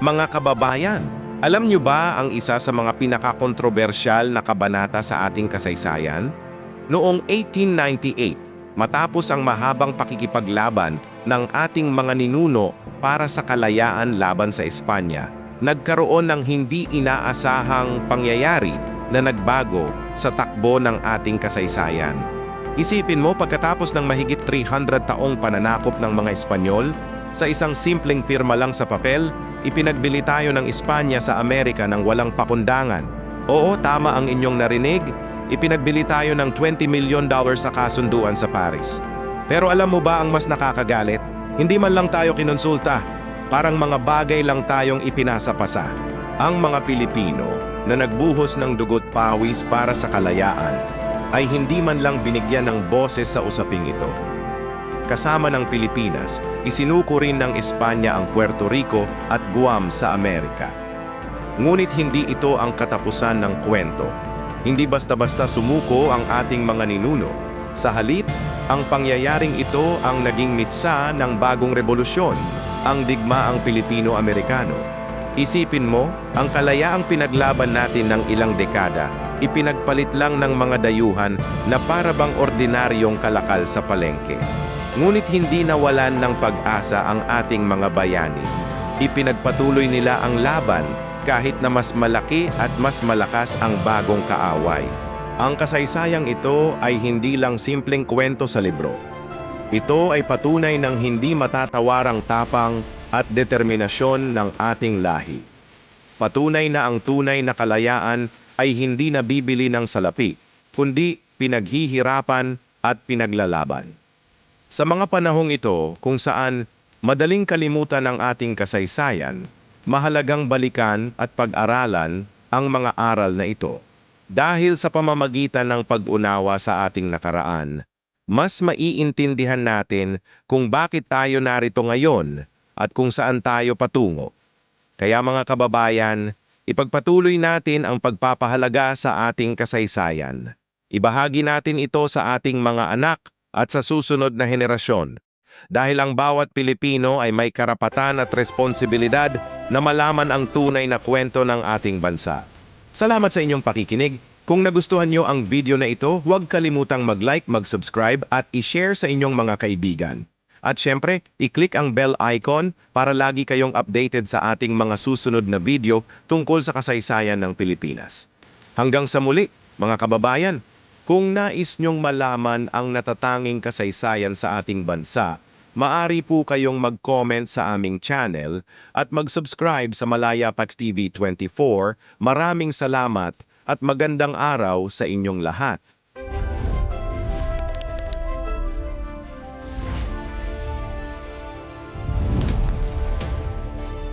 Mga kababayan, alam niyo ba ang isa sa mga pinakakontrobersyal na kabanata sa ating kasaysayan? Noong 1898, matapos ang mahabang pakikipaglaban ng ating mga ninuno para sa kalayaan laban sa Espanya, nagkaroon ng hindi inaasahang pangyayari na nagbago sa takbo ng ating kasaysayan. Isipin mo pagkatapos ng mahigit 300 taong pananakop ng mga Espanyol, sa isang simpleng pirma lang sa papel, ipinagbili tayo ng Espanya sa Amerika ng walang pakundangan. Oo, tama ang inyong narinig, ipinagbili tayo ng 20 million dollars sa kasunduan sa Paris. Pero alam mo ba ang mas nakakagalit? Hindi man lang tayo kinonsulta, parang mga bagay lang tayong ipinasa-pasa. Ang mga Pilipino na nagbuhos ng dugot pawis para sa kalayaan ay hindi man lang binigyan ng boses sa usaping ito. Kasama ng Pilipinas, isinuko rin ng Espanya ang Puerto Rico at Guam sa Amerika. Ngunit hindi ito ang katapusan ng kwento. Hindi basta-basta sumuko ang ating mga ninuno. Sa halip, ang pangyayaring ito ang naging mitsa ng bagong revolusyon, ang digmaang Pilipino-Amerikano. Isipin mo, ang kalayaang pinaglaban natin ng ilang dekada, ipinagpalit lang ng mga dayuhan na para bang ordinaryong kalakal sa palengke. Ngunit hindi nawalan ng pag-asa ang ating mga bayani. Ipinagpatuloy nila ang laban kahit na mas malaki at mas malakas ang bagong kaaway. Ang kasaysayang ito ay hindi lang simpleng kwento sa libro. Ito ay patunay ng hindi matatawarang tapang at determinasyon ng ating lahi. Patunay na ang tunay na kalayaan ay hindi nabibili ng salapi, kundi pinaghihirapan at pinaglalaban. Sa mga panahong ito kung saan madaling kalimutan ang ating kasaysayan, mahalagang balikan at pag-aralan ang mga aral na ito. Dahil sa pamamagitan ng pag-unawa sa ating nakaraan, mas maiintindihan natin kung bakit tayo narito ngayon at kung saan tayo patungo. Kaya mga kababayan, ipagpatuloy natin ang pagpapahalaga sa ating kasaysayan. Ibahagi natin ito sa ating mga anak at sa susunod na henerasyon. Dahil ang bawat Pilipino ay may karapatan at responsibilidad na malaman ang tunay na kwento ng ating bansa. Salamat sa inyong pakikinig. Kung nagustuhan nyo ang video na ito, huwag kalimutang mag-like, mag-subscribe at i-share sa inyong mga kaibigan. At syempre, i-click ang bell icon para lagi kayong updated sa ating mga susunod na video tungkol sa kasaysayan ng Pilipinas. Hanggang sa muli, mga kababayan, kung nais nyong malaman ang natatanging kasaysayan sa ating bansa, maari po kayong mag-comment sa aming channel at mag-subscribe sa Malaya Pax TV 24. Maraming salamat at magandang araw sa inyong lahat.